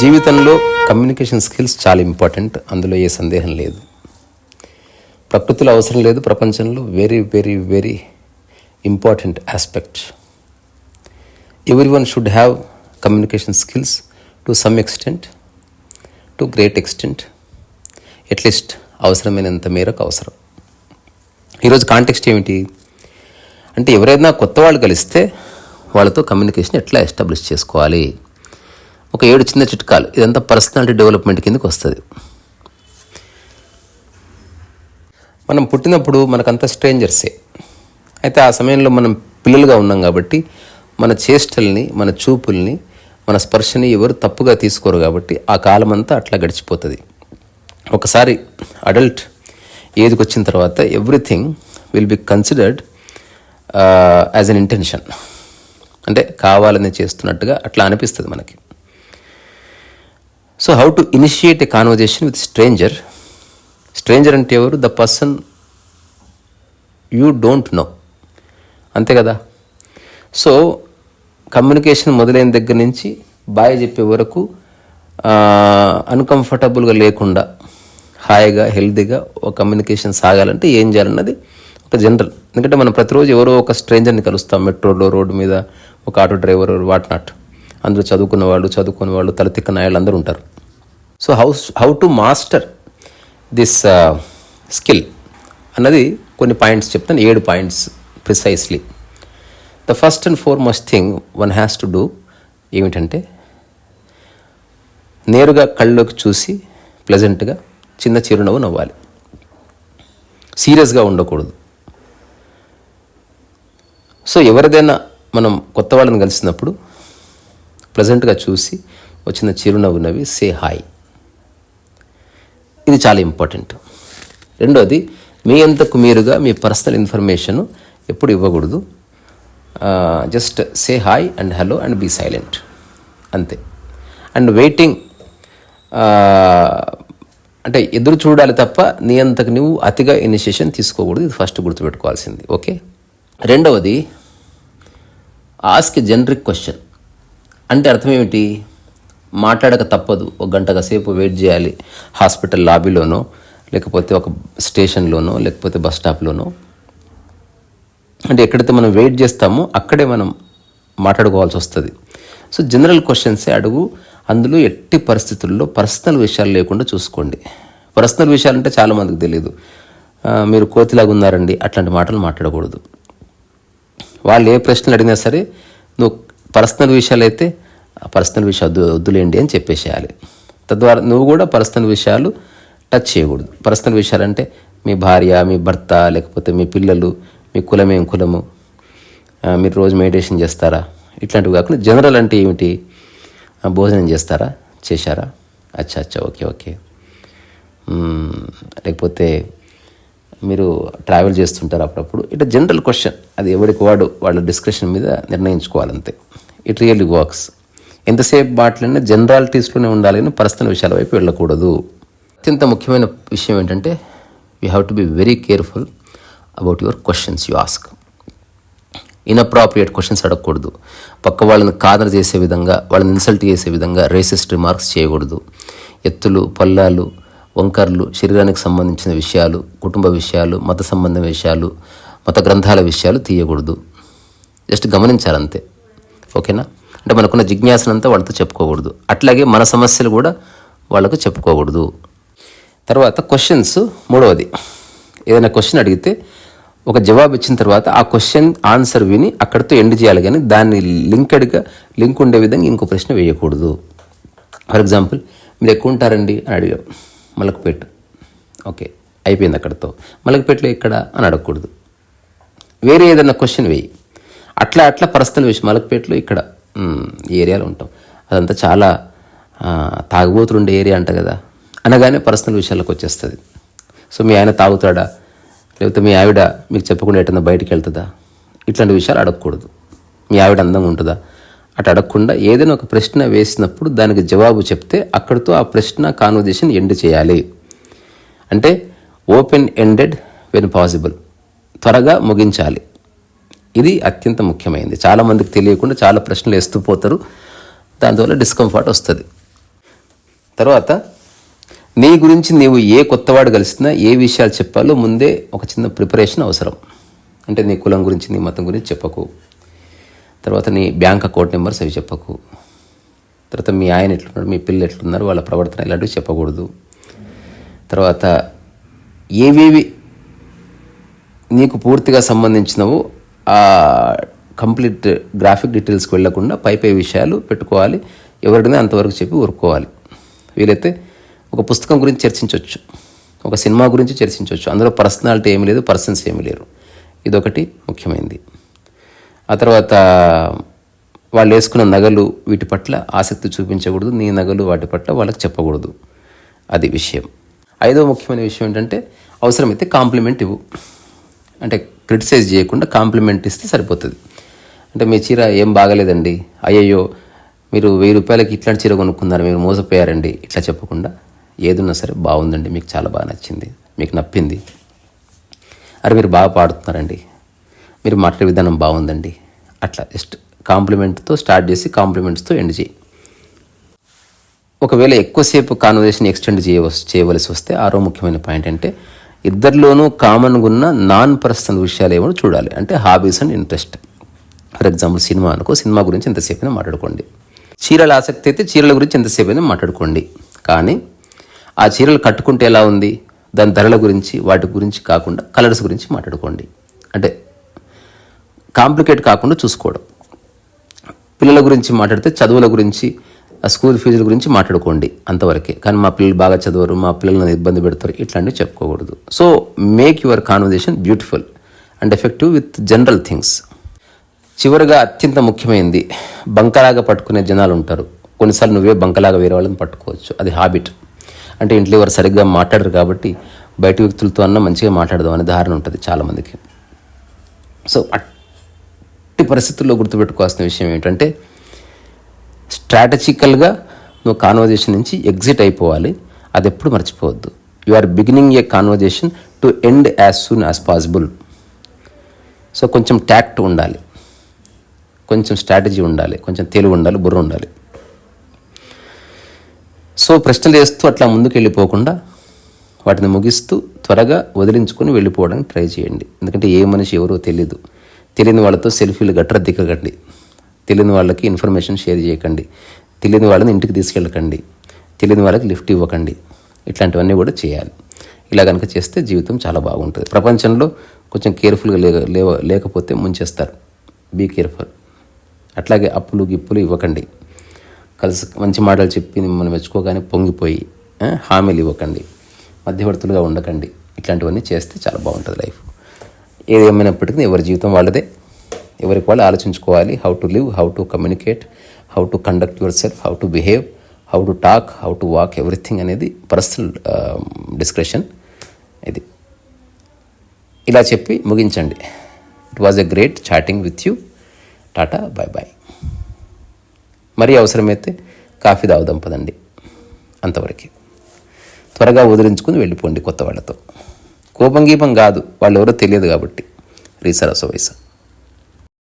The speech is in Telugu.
జీవితంలో కమ్యూనికేషన్ స్కిల్స్ చాలా ఇంపార్టెంట్. అందులో ఏ సందేహం లేదు. ప్రకృతిలో అవసరం లేదు. ప్రపంచంలో very very very important aspect every one should have communication skills to some extent to great extent at least అవసరమైనంత మేరకు అవసరం. ఈరోజు కాంటెక్స్ట్ ఏమిటి? అంటే ఎవరైనా కొత్త వాళ్ళు కలిస్తే వాళ్ళతో కమ్యూనికేషన్ ఎట్లా ఎస్టాబ్లిష్ చేసుకోవాలి? ఒక ఏడు చిన్న చిట్కాలు. ఇదంతా పర్సనాలిటీ డెవలప్మెంట్ కిందకి వస్తుంది. మనం పుట్టినప్పుడు మనకంతా స్ట్రేంజర్సే. అయితే ఆ సమయంలో మనం పిల్లలుగా ఉన్నాం కాబట్టి మన చేష్టల్ని మన చూపుల్ని మన స్పర్శని ఎవరు తప్పుగా తీసుకోరు కాబట్టి ఆ కాలం అంతా అట్లా గడిచిపోతుంది. ఒకసారి అడల్ట్ ఏజ్కి వచ్చిన తర్వాత everything will be considered as an intention అంటే కావాలని చేస్తున్నట్టుగా అట్లా అనిపిస్తుంది మనకి. So how to initiate a conversation with stranger stranger అంటే ఎవరు? The person you don't know అంతే కదా? సో కమ్యూనికేషన్ మొదలైన దగ్గర నుంచి బాయ్ చెప్పే వరకు uh, అన్కంఫర్టబుల్గా లేకుండా హాయిగా హెల్తీగా ఒక కమ్యూనికేషన్ సాగాలంటే ఏం చేయాలన్నది ఒక జనరల్ ఎందుకంటే మనం ప్రతిరోజు ఎవరో ఒక స్ట్రేంజర్ని కలుస్తాం మెట్రోలో రోడ్డు మీద ఒక ఆటో డ్రైవర్ వాట్ నాట్. అందులో చదువుకున్న వాళ్ళు చదువుకున్న వాళ్ళు తలతిక్క నాయాలు అందరూ ఉంటారు. So house how to master this skill అన్నది కొన్ని పాయింట్స్ చెప్తాను ఏడు points precisely the first and foremost thing one has to do ఏమిటంటే నేరుగా కళ్ళలోకి చూసి ప్లెజెంట్గా చిన్న చిరునవ్వు నవ్వాలి. సీరియస్గా ఉండకూడదు. సో ఎవరిదైనా మనం కొత్త వాళ్ళని కలిసినప్పుడు ప్రజెంట్గా చూసి వచ్చిన చిరునవ్వు నవ్వి సే హాయ్ ఇది చాలా ఇంపార్టెంట్ రెండోది మీ అంతకు మీరుగా మీ పర్సనల్ ఇన్ఫర్మేషన్ ఎప్పుడు ఇవ్వకూడదు. Just say hi and hello and be silent అంతే. అండ్ వెయిటింగ్ అంటే ఎదురు చూడాలి తప్ప నీ అంతకు నువ్వు అతిగా ఇనిషియేషన్ తీసుకోకూడదు. ఇది ఫస్ట్ గుర్తుపెట్టుకోవాల్సింది. ఓకే రెండవది ఆస్క్ జనరిక్ క్వశ్చన్ అంటే అర్థం ఏమిటి మాట్లాడక తప్పదు. ఒక గంటగా సేపు వెయిట్ చేయాలి. హాస్పిటల్ లాబీలోనో లేకపోతే ఒక స్టేషన్లోనో లేకపోతే బస్ స్టాప్లోనో. అంటే ఎక్కడైతే మనం వెయిట్ చేస్తామో అక్కడే మనం మాట్లాడుకోవాల్సి వస్తుంది. సో జనరల్ క్వశ్చన్సే అడుగు. అందులో ఎట్టి పరిస్థితుల్లో పర్సనల్ విషయాలు లేకుండా చూసుకోండి. పర్సనల్ విషయాలు అంటే చాలామందికి తెలియదు మీరు కోతిలాగా ఉన్నారండి అట్లాంటి మాటలు మాట్లాడకూడదు. వాళ్ళు ఏ ప్రశ్నలు అడిగినా సరే నువ్వు పర్సనల్ విషయాలు అయితే ఆ పర్సనల్ విషయాలు వద్దు వద్దులేండి అని చెప్పేసేయాలి. తద్వారా నువ్వు కూడా పర్సనల్ విషయాలు టచ్ చేయకూడదు. పర్సనల్ విషయాలు అంటే మీ భార్య మీ భర్త లేకపోతే మీ పిల్లలు మీ కులమేం కులము మీరు రోజు మెడిటేషన్ చేస్తారా? ఇట్లాంటివి కాకుండా జనరల్ అంటే ఏమిటి? భోజనం చేస్తారా? చేశారా? అచ్చా అచ్చా ఓకే ఓకే. లేకపోతే మీరు ట్రావెల్ చేస్తుంటారు అప్పుడప్పుడు ఇట్ జనరల్ క్వశ్చన్ అది ఎవరికి వాడు వాళ్ళ డిస్కషన్ మీద నిర్ణయించుకోవాలంతే. ఇట్ రియల్లీ వర్క్స్ ఎంతసేపు బాటలైనా జనరాలిటీస్లోనే ఉండాలి కానీ పర్సనల్ విషయాల వైపు వెళ్ళకూడదు. అత్యంత ముఖ్యమైన విషయం ఏంటంటే you have to be very careful about your questions you ask inappropriate questions అడగకూడదు. పక్క వాళ్ళని కాదర్ చేసే విధంగా వాళ్ళని ఇన్సల్ట్ చేసే విధంగా రేసిస్ట్ రిమార్క్స్ చేయకూడదు. ఎత్తులు పల్లాలు వంకర్లు శరీరానికి సంబంధించిన విషయాలు కుటుంబ విషయాలు మత సంబంధ విషయాలు మత గ్రంథాల విషయాలు తీయకూడదు. జస్ట్ గమనించాలంతే. ఓకేనా? అంటే మనకున్న జిజ్ఞాసనంతా వాళ్ళతో చెప్పుకోకూడదు. అట్లాగే మన సమస్యలు కూడా వాళ్ళకు చెప్పుకోకూడదు. తర్వాత క్వశ్చన్స్ మూడవది. ఏదైనా క్వశ్చన్ అడిగితే ఒక జవాబు ఇచ్చిన తర్వాత ఆ క్వశ్చన్ ఆన్సర్ విని అక్కడితో ఎండ్ చేయాలి కానీ దాన్ని లింక్డ్గా లింక్ ఉండే విధంగా ఇంకో ప్రశ్న వేయకూడదు. ఫర్ ఎగ్జాంపుల్ మీరు ఎక్కువ ఉంటారండి అని అడిగాం. మలక్పేట్. ఓకే అయిపోయింది అక్కడతో. మలక్పేటలో ఇక్కడ అని అడగకూడదు. వేరే ఏదైనా క్వశ్చన్ వేయి. అట్లా అట్లా పర్సనల్ విషయం మలక్పేటలో ఇక్కడ ఈ ఏరియాలో ఉంటాం. అదంతా చాలా ఆ, తాగుబోతులు ఉండే ఏరియా అంట కదా. అనగానే పర్సనల్ విషయాలకు వచ్చేస్తుంది. సో మీ ఆయన తాగుతాడా? లేకపోతే మీ ఆవిడ మీకు చెప్పకుండా ఎటన్నా బయటికి వెళ్తుందా? ఇట్లాంటి విషయాలు అడగకూడదు. మీ ఆవిడ అందంగా ఉంటుందా? అటు అడగకుండా ఏదైనా ఒక ప్రశ్న వేసినప్పుడు దానికి జవాబు చెప్తే అక్కడితో ఆ ప్రశ్న కాన్వర్జేషన్ ఎండ్ చేయాలి. అంటే ఓపెన్ ఎండెడ్ వెన్ పాసిబుల్ త్వరగా ముగించాలి. ఇది అత్యంత ముఖ్యమైనది. చాలామందికి తెలియకుండా చాలా ప్రశ్నలు వేస్తూ పోతారు. దానివల్ల డిస్కంఫర్ట్ వస్తుంది. తర్వాత నీ గురించి నీవు ఏ కొత్తవాడు కలిసినా ఏ విషయాలు చెప్పాలో ముందే ఒక చిన్న ప్రిపరేషన్ అవసరం. అంటే నీ కులం గురించి నీ మతం గురించి చెప్పకు. తర్వాత నీ బ్యాంక్ అకౌంట్ నెంబర్స్ అవి చెప్పకు. తర్వాత మీ ఆయన ఎట్లున్నాడు మీ పిల్లలు ఎట్లున్నారు వాళ్ళ ప్రవర్తన ఇలాంటివి చెప్పకూడదు. తర్వాత ఏవేవి నీకు పూర్తిగా సంబంధించినవో ఆ కంప్లీట్ గ్రాఫిక్ డీటెయిల్స్కి వెళ్ళకుండా పై పై విషయాలు పెట్టుకోవాలి. ఎవరికైనా అంతవరకు చెప్పి ఊరుకోవాలి. వీలైతే ఒక పుస్తకం గురించి చర్చించవచ్చు ఒక సినిమా గురించి చర్చించవచ్చు అందులో పర్సనాలిటీ ఏమి లేదు పర్సన్స్ ఏమి లేరు. ఇదొకటి ముఖ్యమైనది ఆ తర్వాత వాళ్ళు వేసుకున్న నగలు వీటి పట్ల ఆసక్తి చూపించకూడదు. నీ నగలు వాటి పట్ల వాళ్ళకి చెప్పకూడదు. అది విషయం. ఐదో ముఖ్యమైన విషయం ఏంటంటే అవసరమైతే కాంప్లిమెంట్ ఇవ్వు. అంటే క్రిటిసైజ్ చేయకుండా కాంప్లిమెంట్ ఇస్తే సరిపోతుంది. అంటే మీ చీర ఏం బాగలేదండి. అయ్యయ్యో మీరు వెయ్యి రూపాయలకి ఇట్లాంటి చీర కొనుక్కున్నారు మీరు మోసపోయారండి. ఇట్లా చెప్పకుండా ఏదున్నా సరే బాగుందండి. మీకు చాలా బాగా నచ్చింది. మీకు నప్పింది. అరే మీరు బాగా పాడుతున్నారండి. మీరు మాట్లాడే విధానం బాగుందండి. అట్లా జస్ట్ కాంప్లిమెంట్తో స్టార్ట్ చేసి కాంప్లిమెంట్స్తో ఎండ్ చేయి. ఒకవేళ ఎక్కువసేపు కాన్వర్జేషన్ ఎక్స్టెండ్ చేయ చేయవలసి వస్తే ఆరో ముఖ్యమైన పాయింట్ అంటే ఇద్దరిలోనూ కామన్గా ఉన్న నాన్ పర్సనల్ విషయాలు ఏమో చూడాలి. అంటే hobbies and interest. For example cinema అనుకో సినిమా గురించి ఎంతసేపైనా మాట్లాడుకోండి. చీరల ఆసక్తి అయితే చీరల గురించి ఎంతసేపైనా మాట్లాడుకోండి. కానీ ఆ చీరలు కట్టుకుంటే ఎలా ఉంది? దాని ధరల గురించి వాటి గురించి కాకుండా కలర్స్ గురించి మాట్లాడుకోండి. అంటే కాంప్లికేట్ కాకుండా చూసుకోవడం. పిల్లల గురించి మాట్లాడితే చదువుల గురించి స్కూల్ ఫీజుల గురించి మాట్లాడుకోండి అంతవరకే. కానీ మా పిల్లలు బాగా చదవరు మా పిల్లల్ని ఇబ్బంది పెడతారు ఇట్లాంటివి చెప్పుకోకూడదు so make your conversation beautiful and effective with general things చివరిగా అత్యంత ముఖ్యమైనది బంకలాగా పట్టుకునే జనాలు ఉంటారు. కొన్నిసార్లు నువ్వే బంకలాగా వేరే వాళ్ళని పట్టుకోవచ్చు. అది హాబిట్ అంటే ఇంట్లో ఎవరు సరిగ్గా మాట్లాడరు కాబట్టి బయట వ్యక్తులతో అన్నా మంచిగా మాట్లాడదాం అనే ధారణ ఉంటుంది చాలామందికి. సో ఎట్టి పరిస్థితుల్లో గుర్తుపెట్టుకోవాల్సిన విషయం ఏంటంటే స్ట్రాటజికల్గా నువ్వు కాన్వర్జేషన్ నుంచి ఎగ్జిట్ అయిపోవాలి. అది ఎప్పుడు మర్చిపోవద్దు. You are beginning a conversation to end as soon as possible so కొంచెం ట్యాక్ట్ ఉండాలి. కొంచెం స్ట్రాటజీ ఉండాలి. కొంచెం తెలివి ఉండాలి. బుర్ర ఉండాలి. సో ప్రశ్నలు వేస్తూ అట్లా ముందుకు వెళ్ళిపోకుండా వాటిని ముగిస్తూ త్వరగా వదిలించుకొని వెళ్ళిపోవడానికి ట్రై చేయండి. ఎందుకంటే ఏ మనిషి ఎవరో తెలియదు తెలియని వాళ్ళతో సెల్ఫీలు గట్ర దిక్కకండి తెలియని వాళ్ళకి ఇన్ఫర్మేషన్ షేర్ చేయకండి. తెలియని వాళ్ళని ఇంటికి తీసుకెళ్ళకండి. తెలియని వాళ్ళకి లిఫ్ట్ ఇవ్వకండి. ఇట్లాంటివన్నీ కూడా చేయాలి. ఇలా కనుక చేస్తే జీవితం చాలా బాగుంటుంది. ప్రపంచంలో కొంచెం కేర్ఫుల్గా లేక లేవ లేకపోతే ముంచేస్తారు. Be careful. అట్లాగే అప్పులు గిప్పులు ఇవ్వకండి. కలిసి మంచి మాటలు చెప్పి మనం మెచ్చుకోగానే పొంగిపోయి హామీలు ఇవ్వకండి. మధ్యవర్తులుగా ఉండకండి. ఇట్లాంటివన్నీ చేస్తే చాలా బాగుంటుంది లైఫ్. ఏది ఏమైనప్పటికీ ఎవరి జీవితం వాళ్ళదే. ఎవరికి వాళ్ళు ఆలోచించుకోవాలి. How to live how to communicate how to conduct yourself how to behave how to talk how to walk everything అనేది పర్సనల్ డిస్క్రెషన్ um, ఇది. ఇలా చెప్పి ముగించండి. It was a great chatting with you tata bye bye మరీ అవసరమైతే కాఫీ తాగుదాం పదండి. అంతవరకు. త్వరగా వదిలించుకుని వెళ్ళిపోండి కొత్త వాళ్ళతో. కోపం గీపం కాదు వాళ్ళు ఎవరో తెలియదు కాబట్టి. రీసరస వయసు